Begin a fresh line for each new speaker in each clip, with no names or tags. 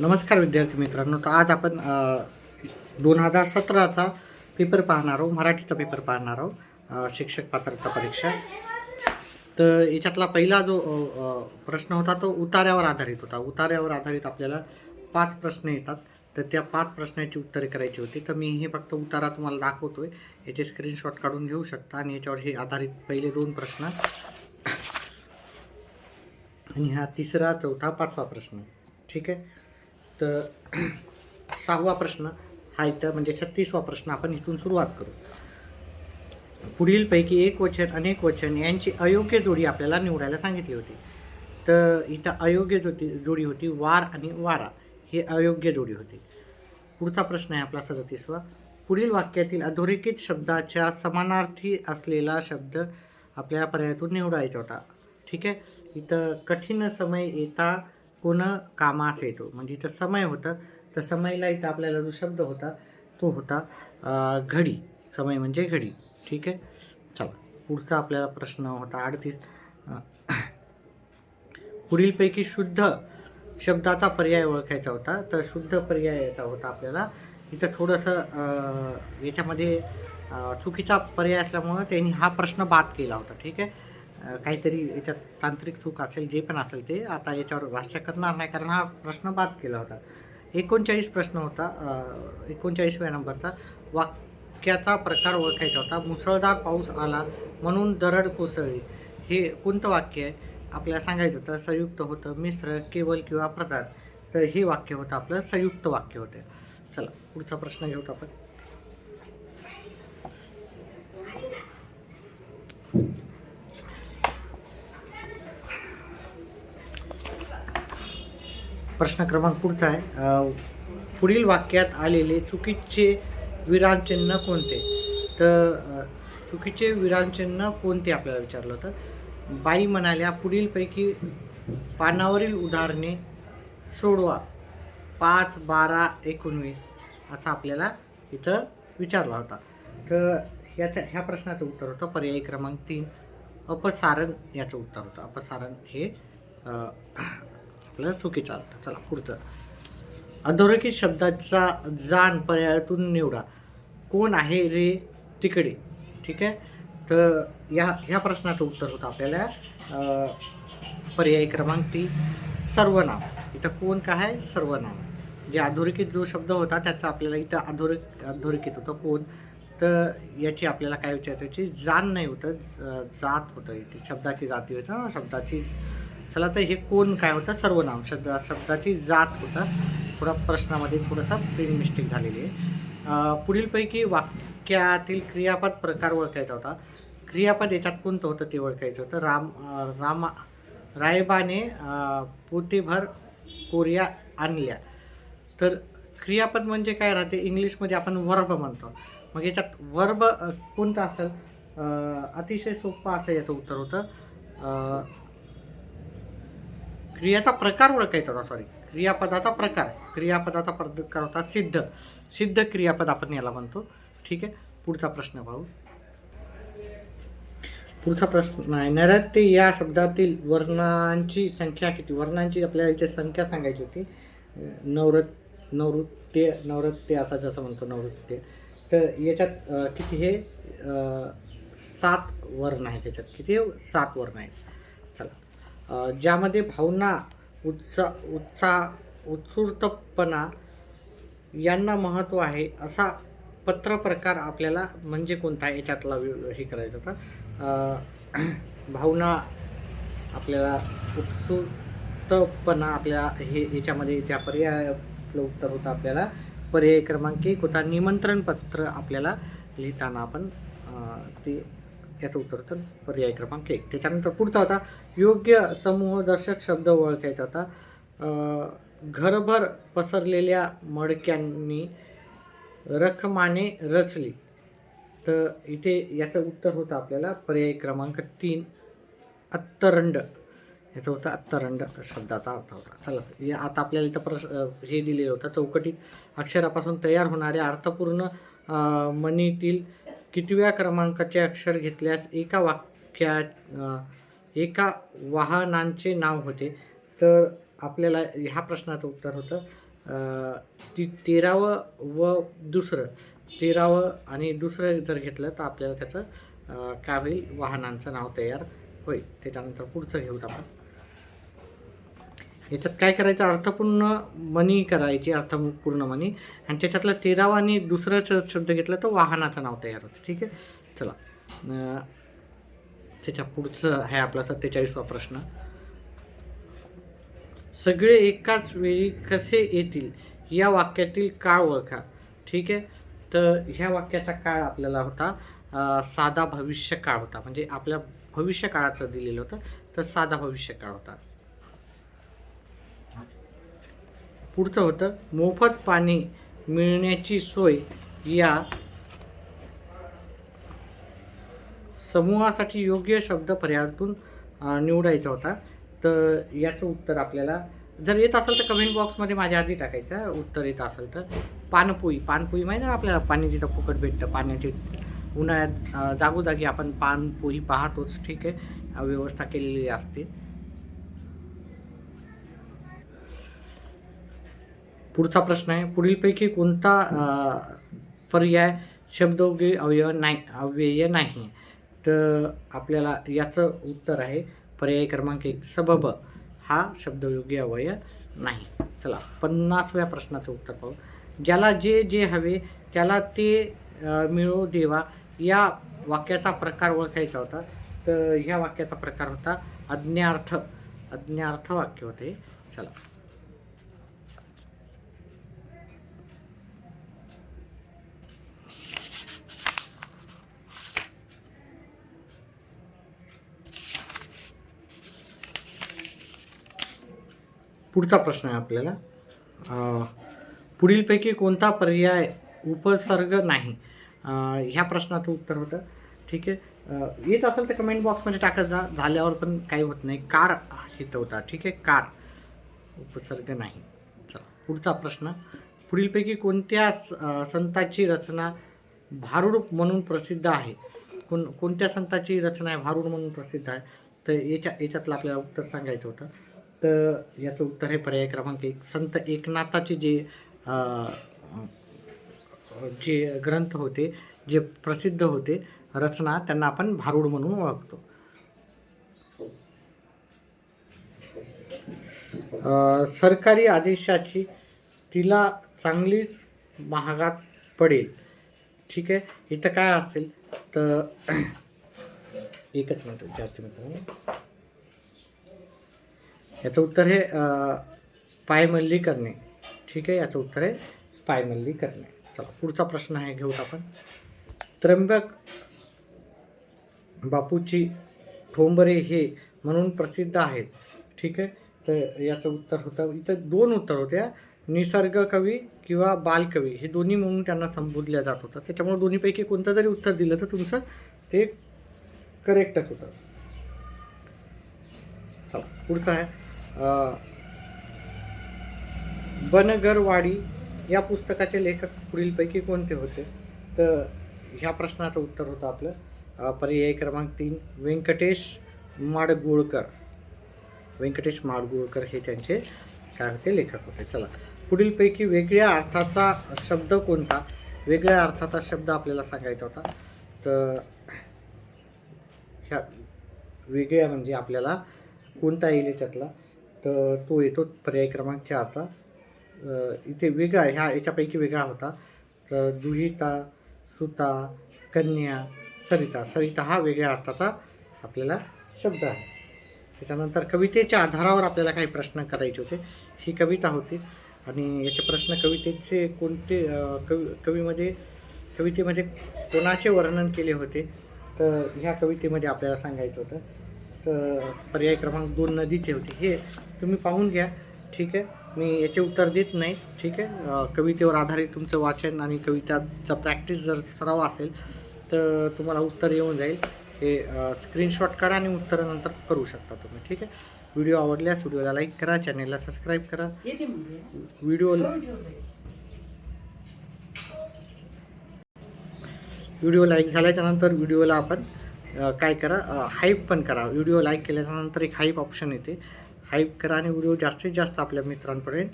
नमस्कार विद्यार्थी मित्रांनो तर आज आपण दोन हजार सतराचा पेपर पाहणार आहोत मराठीचा पेपर पाहणार आहोत शिक्षक पात्रता परीक्षा. तर याच्यातला पहिला जो प्रश्न होता तो उतार्यावर आधारित होता. उतार्यावर आधारित आपल्याला पाच प्रश्न येतात. तर त्या पाच प्रश्नाची उत्तरे करायची होती. तर मी हे फक्त उतारा तुम्हाला दाखवतो आहे याचे स्क्रीनशॉट काढून घेऊ शकता आणि याच्यावर हे आधारित पहिले दोन प्रश्न. आणि हा तिसरा चौथा पाचवा प्रश्न. ठीक आहे? तर सहावा प्रश्न हा इथं म्हणजे छत्तीसवा प्रश्न आपण इथून सुरुवात करू. पुढीलपैकी एक वचन अनेक वचन यांची अयोग्य जोडी आपल्याला निवडायला सांगितली होती. तर इथं अयोग्य जोडी जोडी होती वार आणि वारा. ही अयोग्य जोडी होती. पुढचा प्रश्न आहे आपला सदतीसवा. पुढील वाक्यातील अधोरेखित शब्दाच्या समानार्थी असलेला शब्द आपल्याला पर्यायातून निवडायचा होता. ठीक आहे? इथं कठीण समय येता कोण कामास येतो. म्हणजे इथं समय होतं. तर समयला इथं आपल्याला जो शब्द होता तो होता घडी. समय म्हणजे घडी. ठीक आहे? चला. पुढचा आपल्याला प्रश्न होता अडतीस. पुढीलपैकी शुद्ध शब्दाचा पर्याय ओळखायचा होता. तर शुद्ध पर्याय याचा होता आपल्याला. इथं थोडंसं याच्यामध्ये चुकीचा पर्याय असल्यामुळं त्यांनी हा प्रश्न बाद केला होता. ठीक आहे? काहीतरी याच्यात तांत्रिक चूक असेल जे पण असेल ते आता याच्यावर भाष्य करणार नाही. कारण हा प्रश्न बाद केला होता. एकोणचाळीस प्रश्न होता एकोणचाळीसव्या नंबरचा. वाक्याचा प्रकार ओळखायचा होता. मुसळधार पाऊस आला म्हणून दरड कोसळली. हे कोणतं वाक्य आहे? आपल्याला सांगायचं होतं संयुक्त होतं मिश्र केवल किंवा प्रधान. तर हे वाक्य होतं आपलं संयुक्त वाक्य होते. चला पुढचा प्रश्न घेऊत आपण. प्रश्न क्रमांक पुढचा आहे. पुढील वाक्यात आलेले चुकीचे विरामचिन्ह कोणते? तर चुकीचे विरामचिन्ह कोणते आपल्याला विचारलं होतं? बाई म्हणाल्या पुढीलपैकी पानावरील उदाहरणे सोडवा. पाच बारा एकोणवीस असा आपल्याला इथं विचारला होता. तर याच्या ह्या प्रश्नाचं उत्तर होतं. पर्यायी क्रमांक तीन अपसारण याचं उत्तर होतं. अपसारण हे आपल्याला आपलं चुकीचं चला पुढचं. अधोरेखित शब्दाचा जाण पर्यायातून निवडा. कोण आहे रे तिकडे? ठीक आहे? तर या ह्या प्रश्नाचं उत्तर होतं आपल्याला. पर्याय क्रमांक तीन सर्वनाम. इथं कोण काय आहे? सर्वनाम. जे अधोरेखित जो शब्द होता त्याचा आपल्याला इथं अधोरेख अधोरेखित होतं कोण? तर याची आपल्याला काय विचारायची जाण नाही होतं जात होतं. इथे शब्दाची जाती होतं शब्दाची चला तर हे कोण काय होतं? सर्वनाम शब्द शब्दाची जात होतं. थोडा प्रश्नामध्ये थोडासा प्रिंट मिस्टेक झालेली आहे. पुढीलपैकी वाक्यातील क्रियापद प्रकार ओळखायचा होता. क्रियापद याच्यात कोणतं होतं ते ओळखायचं होतं. राम रामा रायबाने पोतीभर पोतेभर कोरिया आणल्या. तर क्रियापद म्हणजे काय राहते? इंग्लिशमध्ये आपण वर्ब म्हणतो. मग याच्यात वर्ब कोणतं कोणता असेल? अतिशय सोपं असं याचं उत्तर होतं. क्रियाचा प्रकार ओळखायचा होता सॉरी क्रियापदाचा प्रकार क्रियापदाचा प्रकार होता सिद्ध. सिद्ध क्रियापद आपण याला म्हणतो. ठीक आहे? पुढचा प्रश्न पाहू. पुढचा प्रश्न आहे नैऋत्य या शब्दातील वर्णांची संख्या किती? वर्णांची आपल्याला इथे संख्या सांगायची होती. नवरत नवृत्य नवरत्य असा जसं म्हणतो नवृत्य. तर याच्यात किती हे सात वर्ण आहेत त्याच्यात किती सात वर्ण आहेत. ज्यामध्ये भावना उत्सा उत्साह उत्सुकपणा यांना महत्त्व आहे असा पत्र प्रकार आपल्याला म्हणजे कोणता याच्यातला हे करायचं होता. भावना आपल्याला उत्सुकपणा आपल्याला हे याच्यामध्ये त्या पर्यायातलं उत्तर होतं आपल्याला. पर्याय क्रमांक एक होता निमंत्रण पत्र आपल्याला लिहिताना आपण ते याचं उत्तर होतं पर्याय क्रमांक एक. त्याच्यानंतर पुढचा होता योग्य समूहदर्शक शब्द ओळखायचा होता. घरभर पसरलेल्या मडक्यांनी रखमाने रचली. तर इथे याचं उत्तर होतं आपल्याला पर्याय क्रमांक तीन अत्तरंड. याचं होतं अत्तरंड शब्दाचा अर्थ होता. चला या आता आपल्याला इथं प्रश हे दिलेलं होतं. चौकटीत अक्षरापासून तयार होणाऱ्या अर्थपूर्ण मनीतील कितव्या क्रमांकाचे अक्षर घेतल्यास एका वाक्या एका वाहनांचे नाव होते. तर आपल्याला ह्या प्रश्नाचं उत्तर होतं ती तेरावं व दुसरं. तेरावं आणि दुसरं जर घेतलं तर आपल्याला त्याचं काय होईल? वाहनांचं नाव तयार होईल. त्याच्यानंतर पुढचं घेऊ आपण. याच्यात काय करायचं? अर्थपूर्ण मनी करायची अर्थपूर्ण मनी. आणि त्याच्यातलं तेरावा आणि दुसरा शब्द घेतला तर वाहनाचं नाव तयार होतं. ठीक आहे? चला. त्याच्या पुढचं आहे आपला सत्तेचाळीसवा प्रश्न. सगळे एकाच वेळी कसे येतील? या वाक्यातील काळ ओळखा. ठीक आहे? तर ह्या वाक्याचा काळ आपल्याला होता साधा भविष्य काळ होता. म्हणजे आपल्या भविष्य काळाचं दिलेलं होतं तर साधा भविष्य काळ होता. पुढचं होतं मोफत पाणी मिळण्याची सोय या समूहासाठी योग्य शब्द पर्यायातून निवडायचा होता. तर याचं उत्तर आपल्याला जर येत असेल तर कमेंट बॉक्समध्ये माझ्या आधी टाकायचं उत्तर येत असेल तर. पानपोई पानपोई माहिती ना आपल्याला पाणी जिथं फुकट भेटतं पाण्याची उन्हाळ्यात जागोजागी आपण पानपोई पाहतोच ठीक आहे. व्यवस्था केलेली असते. पुढचा प्रश्न आहे. पुढीलपैकी कोणता पर्याय शब्दोगी अवयव नाही अव्यय नाही? तर आपल्याला याचं उत्तर आहे पर्याय क्रमांक एक सबब. हा शब्दयोगी अवयव नाही. चला पन्नासव्या प्रश्नाचं उत्तर पाहू. ज्याला जे जे हवे त्याला ते मिळो देवा. या वाक्याचा प्रकार ओळखायचा होता. तर ह्या वाक्याचा प्रकार होता अज्ञार्थ. अज्ञार्थ वाक्य होते. चला. पुढचा प्रश्न आहे आपल्याला. पुढीलपैकी कोणता पर्याय उपसर्ग नाही? ह्या प्रश्नाचं उत्तर होतं. ठीक आहे. येत असेल तर कमेंट बॉक्समध्ये टाकत जा. झाल्यावर पण काही होत नाही. कार हितवता होता. ठीक आहे. कार उपसर्ग नाही. चला. पुढचा प्रश्न. पुढीलपैकी कोणत्या अं, संताची रचना भारूड म्हणून प्रसिद्ध आहे? कोण कोणत्या संताची रचना आहे भारूड म्हणून प्रसिद्ध आहे? तर याच्या याच्यातलं आपल्याला उत्तर सांगायचं होतं. तर याचं उत्तर आहे पर्याय क्रमांक एक. संत एकनाथाचे जे जे ग्रंथ होते जे प्रसिद्ध होते रचना त्यांना आपण भारूड म्हणून ओळखतो. सरकारी आदेशाची तिला चांगलीच महागात पडेल. ठीक आहे? इथं काय असेल? तर एकच मिनिट विचारते मित्रांनो. याचं उत्तर आहे पायमल्ली करणे. ठीक आहे? याचं उत्तर आहे पायमल्ली करणे. चला पुढचा प्रश्न आहे घेऊत आपण. त्र्यंबक बापूची ठोंबरे हे म्हणून प्रसिद्ध आहेत. ठीक आहे? तर याचं उत्तर होतं इथं दोन उत्तर होत्या. निसर्ग कवी किंवा बालकवी हे दोन्ही म्हणून त्यांना संबोधल्या जात होतं त्याच्यामुळे दोन्हीपैकी कोणतं जरी उत्तर दिलं तर तुमचं ते करेक्टच होतं. चला पुढचं आहे. बनगरवाडी या पुस्तकाचे लेखक पुढीलपैकी कोणते होते? तर ह्या प्रश्नाचं उत्तर होतं आपलं. पर्याय क्रमांक तीन व्यंकटेश माडगुळकर. व्यंकटेश माडगुळकर हे त्यांचे काय होते? लेखक होते. चला. पुढीलपैकी वेगळ्या अर्थाचा शब्द कोणता? वेगळ्या अर्थाचा शब्द आपल्याला सांगायचा होता. तर ह्या वेगळ्या म्हणजे आपल्याला कोणता येईल त्यातला तर तो येतो पर्याय क्रमांक चारचा इथे वेगळा ह्या याच्यापैकी वेगळा होता. तर दुहिता सुता कन्या सरिता. सरिता हा वेगळ्या अर्थाचा आपल्याला शब्द आहे. त्याच्यानंतर कवितेच्या आधारावर आपल्याला काही प्रश्न करायचे होते. ही कविता होती. आणि याचे प्रश्न कवितेचे कोणते कवि कवी कवीमध्ये कवितेमध्ये कोणाचे वर्णन केले होते? तर ह्या कवितेमध्ये आपल्याला सांगायचं होतं. पर्याय क्रमांक दोन नदीचे होते. हे तुम्ही पाहून घ्या. ठीक आहे? मी याचे उत्तर देत नाही. ठीक आहे? कवितेवर आधारित तुमचं वाचन आणि कविताचा प्रॅक्टिस जर सराव असेल तर तुम्हाला उत्तर येऊन जाईल. हे स्क्रीनशॉट काढा आणि उत्तरानंतर करू शकता तुम्ही. ठीक आहे? व्हिडिओ आवडल्यास व्हिडिओला लाईक करा चॅनेलला सबस्क्राईब करा. व्हिडिओ व्हिडिओ लाईक झाल्याच्यानंतर व्हिडिओला आपण काय करा हाईप पण करा. व्हिडिओ लाईक केल्याच्यानंतर एक हाईप ऑप्शन येते. हाईप करा आणि व्हिडिओ जास्तीत जास्त आपल्या मित्रांपर्यंत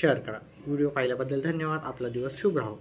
शेअर करा. व्हिडिओ पाहिल्याबद्दल धन्यवाद. आपला दिवस शुभ राहो.